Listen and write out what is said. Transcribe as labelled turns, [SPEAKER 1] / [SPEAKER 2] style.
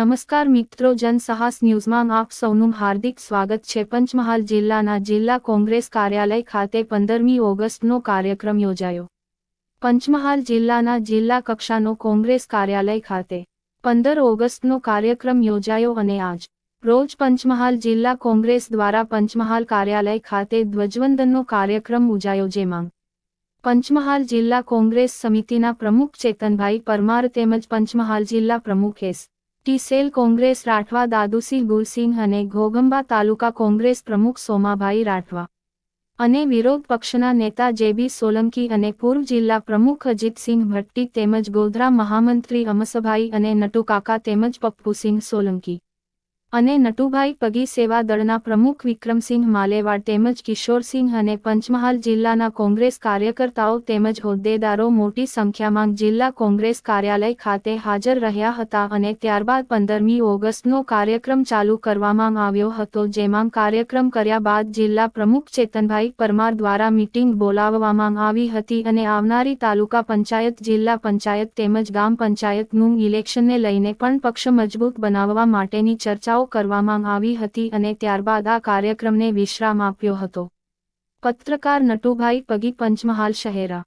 [SPEAKER 1] નમસ્કાર મિત્રો જનસાહસ ન્યૂઝમાં આપ સૌનું હાર્દિક સ્વાગત છે. પંચમહાલ જિલ્લાના જિલ્લા કોંગ્રેસ કાર્યાલય ખાતે પંદરમી ઓગસ્ટનો કાર્યક્રમ યોજાયો. પંચમહાલ જિલ્લાના જિલ્લા કક્ષાનો કોંગ્રેસ કાર્યાલય ખાતે પંદર ઓગસ્ટનો કાર્યક્રમ યોજાયો અને આજ રોજ પંચમહાલ જિલ્લા કોંગ્રેસ દ્વારા પંચમહાલ કાર્યાલય ખાતે ધ્વજવંદનનો કાર્યક્રમ ઉજાયો, જેમાં પંચમહાલ જિલ્લા કોંગ્રેસ સમિતિના પ્રમુખ ચેતનભાઈ પરમાર તેમજ પંચમહાલ જિલ્લા પ્રમુખ S. T cell Congress Rathwa, Dadusinh, Gursinh અને ઘોગંબા તાલુકા કોંગ્રેસ પ્રમુખ સોમાભાઈ રાઠવા અને વિરોધ પક્ષના નેતા જેબી સોલંકી અને પૂર્વ જિલ્લા પ્રમુખ અજીતસિંહ ભટ્ટી તેમજ ગોધરા મહામંત્રી અમસભાઈ અને નટુકાકા તેમજ પપ્પુસિંહ સોલંકી. અને નટુભાઈ પગી સેવા દળના પ્રમુખ વિક્રમસિંહ માલેવાડ તેમજ કિશોરસિંહ અને પંચમહાલ જિલ્લાના કોંગ્રેસ કાર્યકર્તાઓ તેમજ હોદ્દેદારો મોટી સંખ્યામાં જિલ્લા કોંગ્રેસ કાર્યાલય ખાતે હાજર રહ્યા હતા અને ત્યારબાદ પંદરમી ઓગસ્ટનો કાર્યક્રમ ચાલુ કરવામાં આવ્યો હતો, જેમાં કાર્યક્રમ કર્યા બાદ જિલ્લા પ્રમુખ ચેતનભાઈ પરમાર દ્વારા મીટિંગ બોલાવવામાં આવી હતી અને આવનારી તાલુકા પંચાયત, જિલ્લા પંચાયત તેમજ ગામ પંચાયતનું ઇલેક્શનને લઈને પણ પક્ષ મજબૂત બનાવવા માટેની ચર્ચાઓ કરવામાં આવી હતી અને ત્યારબાદ આ કાર્યક્રમને વિશ્રામ આપ્યો હતો. પત્રકાર નટુભાઈ પગી પંચમહાલ શહેરા.